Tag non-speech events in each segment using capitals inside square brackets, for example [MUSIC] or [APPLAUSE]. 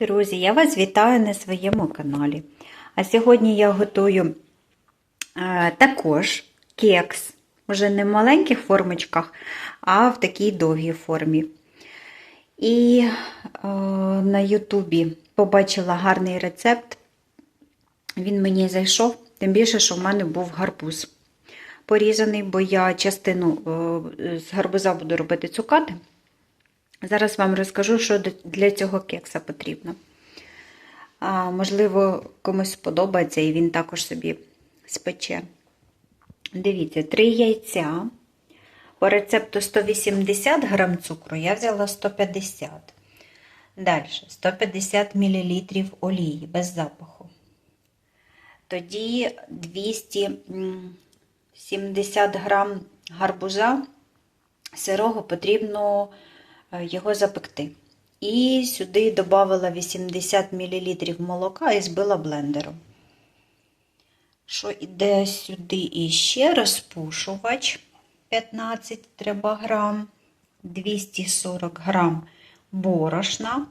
Друзі, я вас вітаю на своєму каналі. А сьогодні я готую е, також кекс, вже не в маленьких формочках, а в такій довгій формі. І е, на Ютубі побачила гарний рецепт. Він мені зайшов, тим більше, що в мене був гарбуз порізаний, бо я частину е, з гарбуза буду робити цукати. Зараз вам розкажу, що для цього кекса потрібно. А, Можливо, комусь сподобається і він також собі спече. Дивіться, 3 яйця. По рецепту 180 грам цукру я взяла 150. Далі 150 мл олії без запаху. Тоді 270 грам гарбуза сирого потрібно його запекти. І сюди додала 80 мл молока і збила блендером. Що йде сюди іще розпушувач 15 треба грам, 240 грам борошна,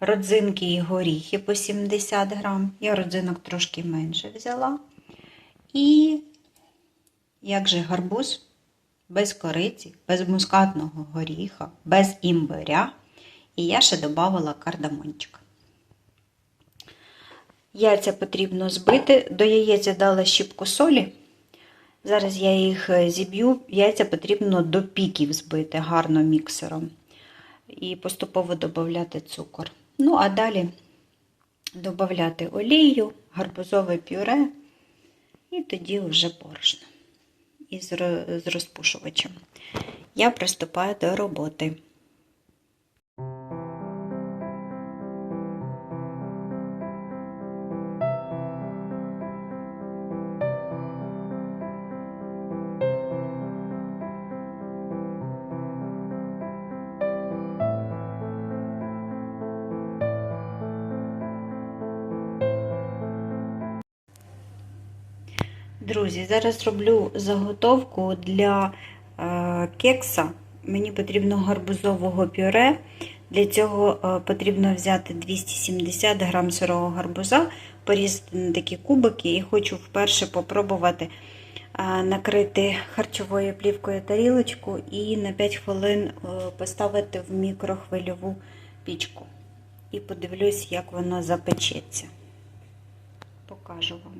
родзинки і горіхи по 70 грам. Я родзинок трошки менше взяла. І як же гарбуз без кориці, без мускатного горіха, без імбиря. І я ще додавала кардамончик. Яйця потрібно збити. До яєць дала щіпку солі. Зараз я їх зіб'ю. Яйця потрібно до піків збити гарно міксером. І поступово додати цукор. Ну, а далі додати олію, гарбузове пюре, і тоді вже борошно із розпушувачем. Я приступаю до роботи. Друзі, зараз роблю заготовку для е, кекса. Мені потрібно гарбузового пюре. Для цього е, потрібно взяти 270 грам сирого гарбуза, порізати на такі кубики, і хочу вперше попробувати е, накрити харчовою плівкою тарілочку і на 5 хвилин поставити в мікрохвильову пічку. І подивлюсь, як воно запечеться. Покажу вам.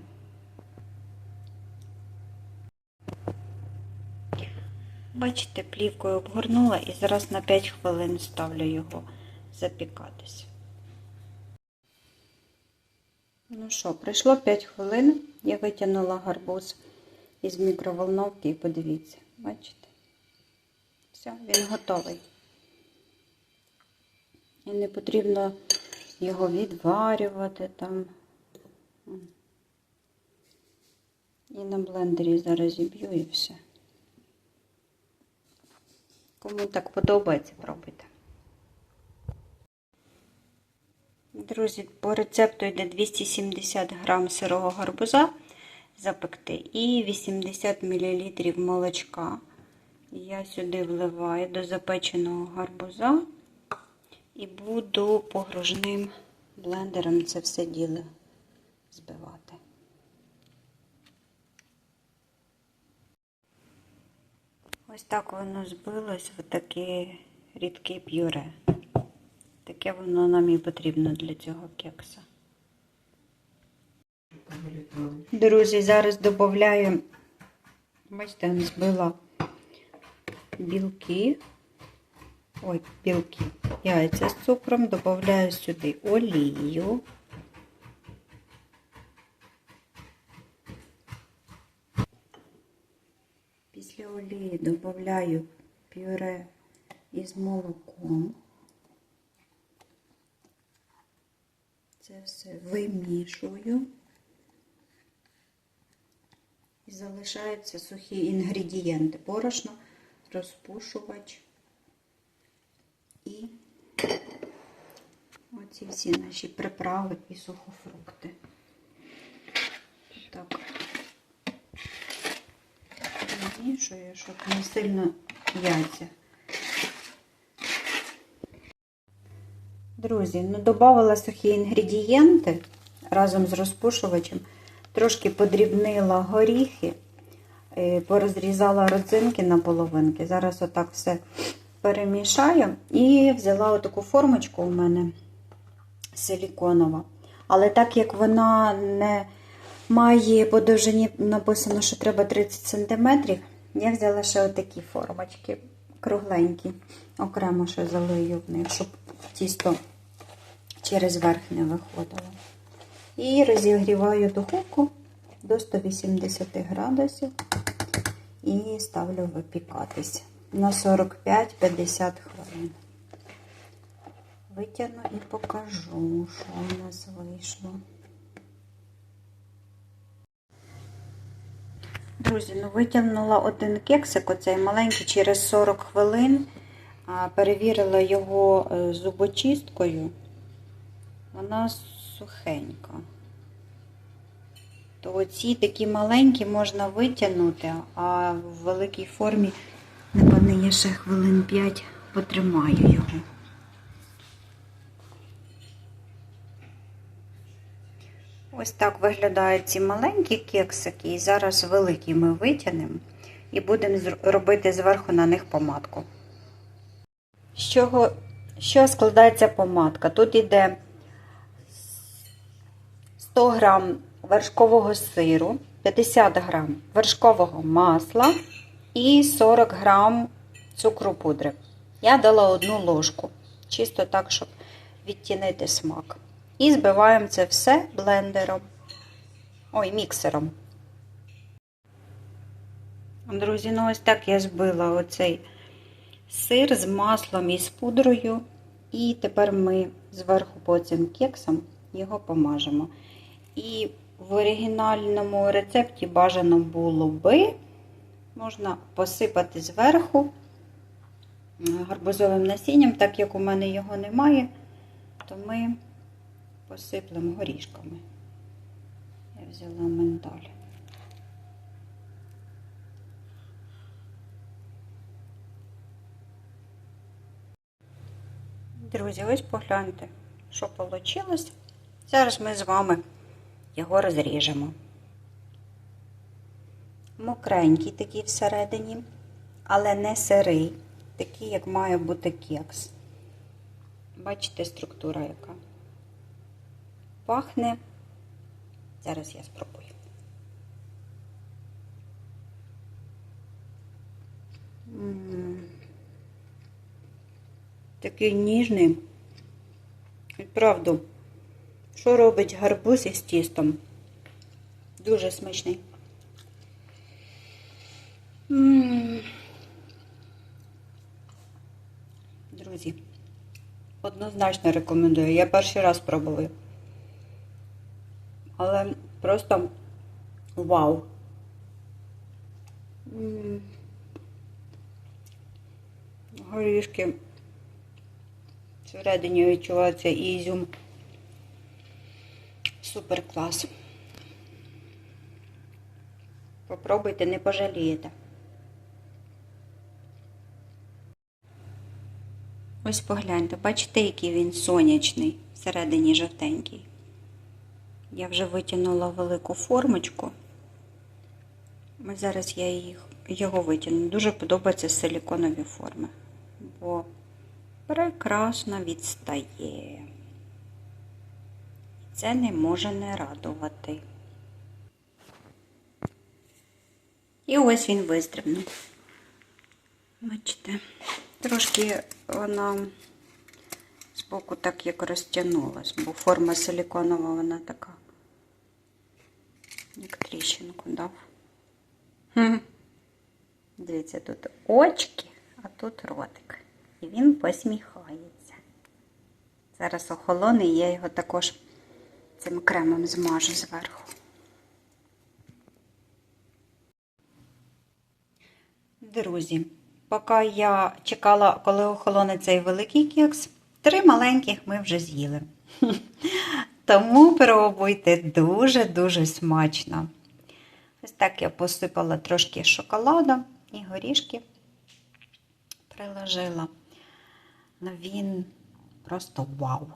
Бачите, плівкою обгорнула і зараз на 5 хвилин ставлю його запікатись. Ну що, пройшло 5 хвилин, я витягнула гарбуз із мікроволновки і подивіться, бачите? Все, він готовий. І не потрібно його відварювати там. І на блендері зараз зіб'ю і все. Кому так подобається, пробуйте. Друзі, по рецепту йде 270 грам сирого гарбуза запекти і 80 мл молочка. Я сюди вливаю до запеченого гарбуза і буду погружним блендером це все діло збивати. Ось так воно збилось в таке рідке п'юре. Таке воно нам і потрібно для цього кекса. Друзі, зараз додаю, бачите, збила білки. Ой, білки, яйця з цукром, додаю сюди олію. Після олії додаю пюре із молоком. Це все вимішую. І залишаються сухі інгредієнти. Борошно, розпушувач і оці всі наші приправи і сухофрукти. Так перемішую, щоб не сильно яйця Друзі, ну додавала сухі інгредієнти разом з розпушувачем. Трошки подрібнила горіхи, е, порозрізала родзинки на половинки. Зараз отак все перемішаю і взяла отаку формочку у мене силіконова. Але так як вона не має по довжині написано, що треба 30 см, я взяла ще отакі формочки кругленькі. Окремо ще залию в них, щоб тісто через верх не виходило. І розігріваю духовку до 180 градусів і ставлю випікатись на 45-50 хвилин. Витягну і покажу, що у нас вийшло. Друзі, ну витягнула один кексик, оцей маленький, через 40 хвилин. Перевірила його е, зубочисткою. Вона сухенька. То оці такі маленькі можна витягнути, а в великій формі, напевне, ще хвилин 5 потримаю його. Ось так виглядають ці маленькі кексики. І зараз великі ми витягнемо і будемо робити зверху на них помадку. З чого, що складається помадка? Тут йде 100 грам вершкового сиру, 50 грам вершкового масла і 40 грам цукру пудри. Я дала одну ложку, чисто так, щоб відтінити смак. І збиваємо це все блендером. Ой, міксером. Друзі, ну ось так я збила оцей сир з маслом і з пудрою. І тепер ми зверху по цим кексам його помажемо. І в оригінальному рецепті бажано було би, можна посипати зверху гарбузовим насінням, так як у мене його немає, то ми посиплемо горішками. Я взяла менталь. Друзі, ось погляньте, що вийшло. Зараз ми з вами його розріжемо. Мокренький такий всередині, але не сирий, такий, як має бути кекс. Бачите, структура яка? Пахне. Зараз я спробую. Такий ніжний. Правду, що робить гарбуз із тістом? Дуже смачний. Друзі, однозначно рекомендую. Я перший раз пробую. Але просто вау. Горішки. Всередині відчувається ізюм. Супер клас. Попробуйте, не пожалієте. Ось погляньте, бачите, який він сонячний, всередині жовтенький. Я вже витягнула велику формочку. Зараз я їх, його витягну. Дуже подобаються силіконові форми, бо прекрасно відстає. Це не може не радувати. І ось він вистрибнув. Бачите, трошки вона збоку так як розтягнулась, бо форма силіконова вона така, як тріщинку дав. Дивіться, тут очки, а тут ротик. І він посміхається. Зараз охолоне, і я його також цим кремом змажу зверху. Друзі, поки я чекала, коли охолоне цей великий кекс, три маленьких ми вже з'їли. [LAUGHS] Тому пробуйте дуже-дуже смачно. Ось так я посипала трошки шоколаду і горішки приложила. Він Просто вау!